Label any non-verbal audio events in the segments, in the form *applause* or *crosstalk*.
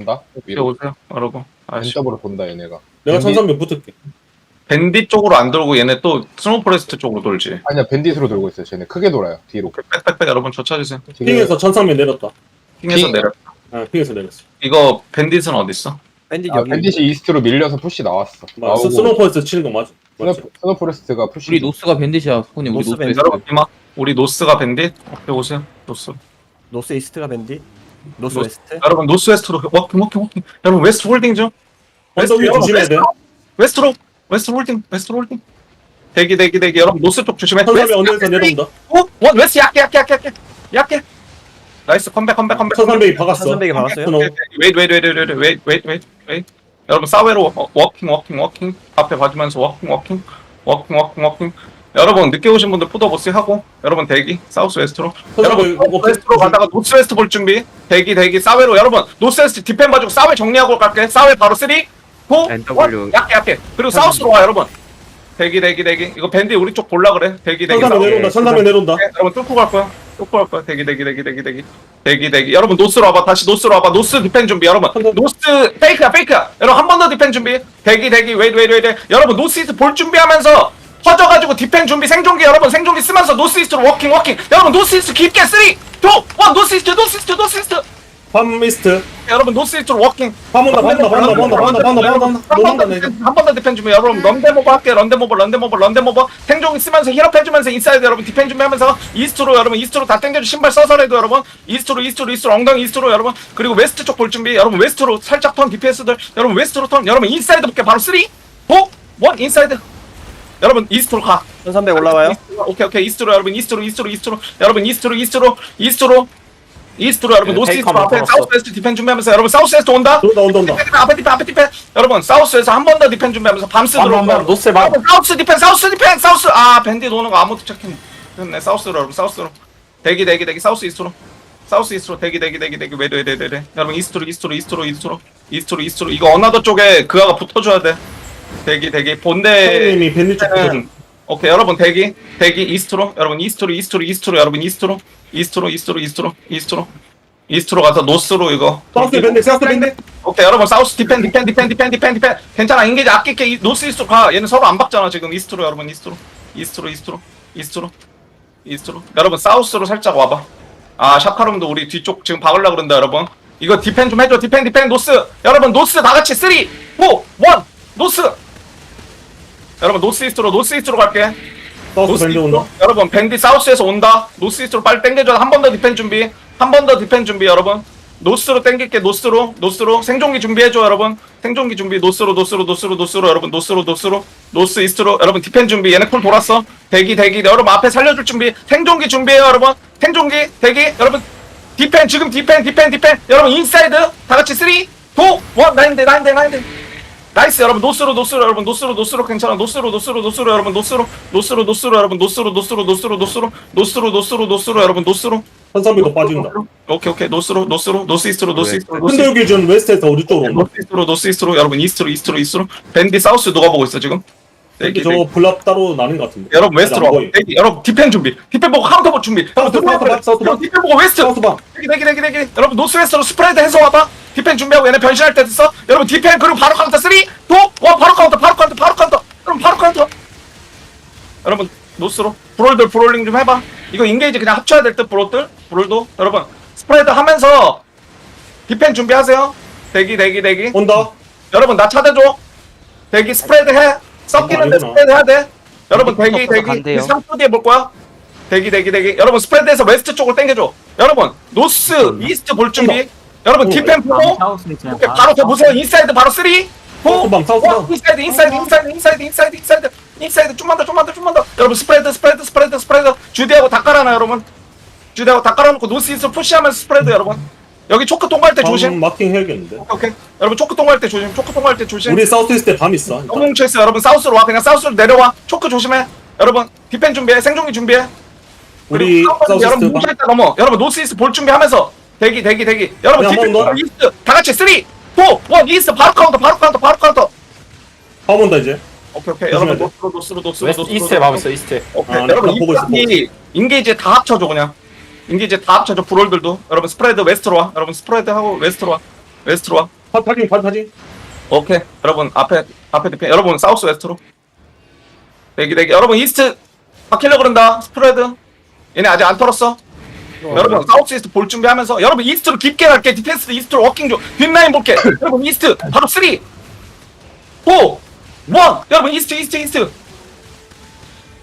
본다? 위로 오세요 여러분 아씨 왼쪽으로 본다 얘네가 내가 밴디- 1300 붙을게. 밴디 쪽으로 안 돌고 얘네 또 스노우포레스트 쪽으로 돌지 아니야 밴딧으로 돌고 있어요 쟤네 크게 돌아요 뒤로 빽빽빽 여러분 저 찾으세요 핑에서 1300 내렸다. 핑에서 핑. 내려 아, 핑에서 내렸어. 이거 밴딧은 어딨어? 밴딧 아, 여기 밴딧이 이스트로 밀려서 푸시 나왔어 맞아. 나오고 스노퍼에서 치는 거 맞아. 맞지? 스노- 스노포레스트가 푸시 우리 노스가 밴딧이야 손님 우리 노스 노스 밴딧. 여러분 이마 우리 노스가 밴딧 오케이 오세요 노스 노스 이스트가 밴디 노스 노스- 웨스트? 여러분 노스웨스트로 워킹 워킹 워킹 여러분 웨스트 홀딩죠? 언덕 위에 여러분, 조심해야 돼요. 웨스트로 웨스트 홀딩 웨스트 홀딩 대기 대기 대기 여러분 노스 쪽 조심해 선삼이 언덕에서 내려온다. 오! 원 웨스트 약해 약해 약해 약해 약해 나이스 컴백 컴백 컴백 선삼백이 박았어. 선삼백이 박았어요? 웨이트 웨이트 웨이트 웨이트 웨이트 웨이트 웨이트 여러분 사회로 워킹 워킹 워킹 앞에 봐주면서 워킹 워킹 워킹 워킹 워킹 여러분 늦게 오신 분들 푸더보스 하고 여러분 대기 사우스 웨스트로. 여러분 1300 노스 웨스트로 가다가 노스 웨스트 볼 준비. 대기 대기 사회로. 여러분 노스 웨스트 디펜 봐주고 사회 정리하고 갈게. 사회 바로 3 4 1 NW. 약게 약게 그리고 사우스로 와 여러분. 대기 대기 대기. 이거 밴디 우리 쪽 볼라 그래. 대기 대기 1300 내려온다. 1300 내려온다. 네, 여러분 뚫고 갈 거야. 뚫고 갈 거야. 대기 대기 대기 대기 대기 대기 대기. 여러분 노스로 와봐. 다시 노스로 와봐. 노스 디펜 준비. 여러분 노스 페이크야 페이크야. 여러분 한 번 더 디펜 준비. 대기 대기 웨이트 웨이트 웨이트. 여러분 노스 이스트 볼 준비하면서 퍼져가지고 디펜 준비 생존기 여러분 생존기 쓰면서 노스 이스트로 워킹 워킹. 여러분 노스 이스트 깊게 3 2 1 노스 이스트 노스 이스트 노스 이스트. 밤 미스트. 여러분 노스 이스트로 워킹. 밤 온다. 밤 온다. 밤 온다. 밤 온다. 밤 온다. 밤 온다. 밤 온다. 너 온다. 내가. 한번 더 디펜 준비 여러분 런데 모버 할게 런데 모버 런데 모버 런데 모버 생존 쓰면서 힐업 해주면서 인사이드 여러분 디펜 준비하면서 이스트로 여러분 이스트로 다 땡겨주 신발 써서라도 여러분 이스트로 이스트로 이스트로 엉덩이 이스트로 여러분 그리고 웨스트 쪽 볼 준비 여러분 웨스트로 살짝 턴 DPS들 여러분 웨스트로 턴 여러분 인사이드 볼게 바로 3 4 1 인사이드 여러분 이스트로 가 1300 올라와요 오케이 오케이 이스트로 여러분 이스트로 이스트로 이스트로 여러분 이스트로 이스트로 이스트로 이스트로 여러분 네, 노스 이스트로 한번 앞에 걸었어. 사우스 웨스트 디펜 준비하면서 여러분 사우스 웨스트 온다 온다. 온다. 온다. 디펜, 앞에 디펜 앞에 디펜 여러분 사우스에서 한 번 더 디펜 준비하면서 밤스 밤, 들어오고 밤, 밤, 노스에 밤. 여러분, 사우스 디펜 사우스 디펜 사우스 아 밴디 노는 거 아무도 체킹 됐네 사우스로 여러분 사우스로 대기 대기 대기 사우스 이스트로 사우스 이스트로 대기 대기 대기 대기 왜왜왜왜왜 여러분 이스트로 이스트로 이스트로 이스트로 이스트로 이스트로 이거 어나더 쪽에 그아가 붙어줘야 돼 대기 대기 본대 선생님이 밴디 쪽 붙어. 는 오케이 여러분 대기 대기 이스트로. 여러분 이스트로 이스트로 이스트로 여러분 이스트로. 이스트로 이스트로 이스트로 이스트로. 이스트로 가서 노스로 이거. 사우스 밴디. 사우스 밴디. 오케이 여러분 사우스 디펜 디펜 디펜 디펜 디펜 디펜. 괜찮아 인게지 아낄게. 이- 노스 이스트로 가. 얘는 서로 안 박잖아 지금. 이스트로 여러분 이스트로. 이스트로 이스트로. 이스트로. 이스트로. 여러분 사우스로 살짝 와봐. 아 샤카룸도 우리 뒤쪽 지금 박으려고 그런다 여러분. 이거 디펜 좀 해줘. 디펜 디펜 노스. 여러분 노스 다 같이 3 4 1 노스 여러분 노스 이스트로 노스 이스트로 갈게. 사우스 노스 밴디 이스트로. 온다. 여러분 밴디 사우스에서 온다. 노스 이스트로 빨리 땡겨줘. 한 번 더 디펜 준비. 한 번 더 디펜 준비 여러분. 노스로 땡길게 노스로. 노스로. 생존기 준비해줘 여러분. 생존기 준비 노스로 노스로 노스로 노스로 여러분. 노스로 노스로. 노스 이스트로. 여러분 디펜 준비. 얘네 콜 돌았어. 대기 대기. 여러분 앞에 살려줄 준비. 생존기 준비해요 여러분. 생존기 대기. 여러분 디펜 지금 디펜 디펜 디펜. 여러분 인사이드. 다 같이 3 2 1 나인데 나인데 나인데 나이스 여러분 노스로 노스로 여러분 노스로 노스로 괜찮아 노스로 노스로 노스로 여러분 노스로 노스로 노스로 여러분 노스로 노스로 노스로 노스로 노스로 노스로 노스로 여러분 노스로 1300도 빠진다. 오케이 오케이 노스로 노스로 노스 이스트로 노스 이스트로 노스 흔들 기준 웨스트에서 어디 쪽으로 온다? 노스 이스트로 노스 이스트로 여러분 이스트로 이스트로 이스트로 밴디 사우스 누가 보고 있어 지금 근데 대기, 저거 대기. 블랍 따로 나는 것 같은데. 여러분 웨스트로 안 와봐 보여. 대기 여러분 디펜 준비. 디펜 보고 카운터 볼 준비. 사우스, 사우스 봐, 사우스 봐. 디펜 보고 웨스트. 사우스 봐. 대기 대기 대기 대기. 여러분 노스 웨스트로 스프레드 해서 와봐 디펜 준비하고 얘네 변신할 때 됐어. 여러분 디펜 그리고 바로 카운터 3 2 1 바로 카운터 바로 카운터 바로 카운터. 여러분 바로 카운터. 여러분 노스로. 브롤들 브롤링 좀 해봐. 이거 인게이지 그냥 합쳐야 될 듯 브롤들. 브롤도. 여러분 스프레드 하면서 디펜 준비하세요. 대기 대기 대기. 온다. 여러분 나 찾아줘. 대기 스프레드 해 섞이는데 아니구나. 스프레드 해야 돼? 여러분 대기 없어서 대기 간대요. 3초 뒤에 볼 거야? 대기 대기 대기. 여러분 스프레드에서 웨스트 쪽으로 당겨줘. 여러분 노스 이스트 볼 준비. 여러분 어. 디펜 보고 오케이 바로 저 보세요. 인사이드 바로 3 사우스 방, 사우스 방. 인사이드 인사이드 인사이드 인사이드 인사이드 인사이드. 인사이드 좀만 더 좀만 더 좀만 더. 여러분 스프레드 스프레드 스프레드 스프레드. 주디하고 다 깔아놔 여러분. 주디하고 다 깔아놓고 노스 이스트 푸시하면서 스프레드 여러분 여기 초크 통과할 때 조심. 밤 마킹 해야겠는데. 오케이 오케이. 여러분 초크 통과할 때 조심. 초크 통과할 때 조심. 우리 사우스 이스트에 밤 있어. 일단. 너무 뭉쳐있어 여러분 사우스로 와. 그냥 사우스로 내려와. 초크 조심해. 여러분 디펜 준비해. 생존기 준비해. 우리 그리고 사우스 여러분 이스트 밤. 뭉쳐있다 넘어. 여러분 노스 이스트 볼 준비하면서. 대기 대기 대기. 여러분 야, 디펜. 이스트. 다 같이 3 4 1 이스트. 바로 카운터 바로 카운터 바로 카운터. 밤 온다 이제. 오케이 오케이. 조심해야 여러분 돼. 노스로 노스로 노스로 웨스트 이스트에 밤 있어 이스트에. 오케이. 아, 여러분 나 보고 있어, 인게이지 인게이지 다 합쳐줘 그냥 인게이지 다 합쳐줘 브롤들도. 여러분 스프레드 웨스트로 와. 여러분 스프레드 하고 웨스트로 와. 웨스트로 와. 파 타징. 오케이. 여러분 앞에 앞에 디펜 여러분 사우스 웨스트로. 대기 대기. 여러분 이스트. 바퀴려 그런다. 스프레드. 얘네 아직 안 털었어. 여러분 사우스 이스트 볼 준비하면서. 여러분 이스트로 깊게 갈게. 디펜스 이스트로 워킹 중 뒷라인 볼게. *laughs* 여러분 이스트. 바로 3 4 1 여러분 이스트 이스트 이스트.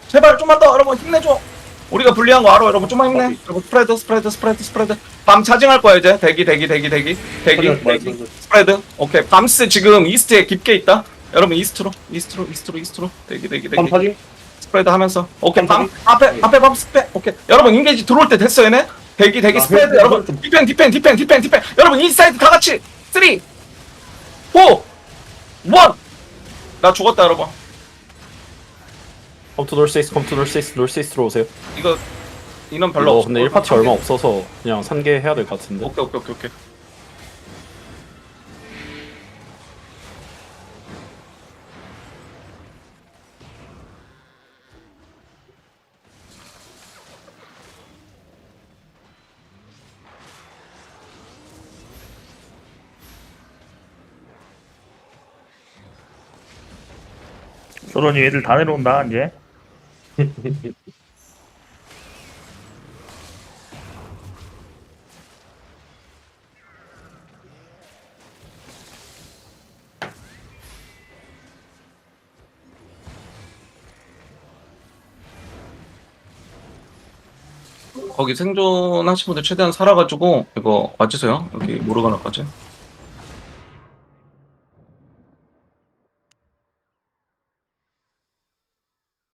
제발 좀만 더. 여러분 힘내줘 우리가 불리한 거 알아? 여러분 좀만 힘내. 여러분 스프레드 스프레드 스프레드 스프레드. 밤 차징할 거야 이제. 대기 대기 대기 대기. 대기 대기. 스프레드. 오케이. 밤스 지금 이스트에 깊게 있다. 여러분 이스트로 이스트로 이스트로 이스트로. 대기 대기 팜 대기. 타징. 스프레드 하면서. 오케이 밤. 앞에 앞에 밤 스프레드 오케이. 여러분 인게이지 들어올 때 됐어 얘네? 대기 대기 아, 스프레드. 형, 여러분 좀- 디펜 디펜 디펜 디펜 디펜. 여러분 인사이드 다 같이. 3 4 1나 죽었다 여러분 컴투 놀세이스 컴투 놀세이스 놀세이스로 오세요. 이거 인원 별로 이거 없어. 근데 1파티 얼마 없어서 그냥 산게 해야 될 것 같은데. 오케이 오케이 오케이 오케이. 소론이 애들 다 내려온다 이제 거기 생존하신 분들 최대한 살아가지고 이거 와주세요? 여기 모르가나까지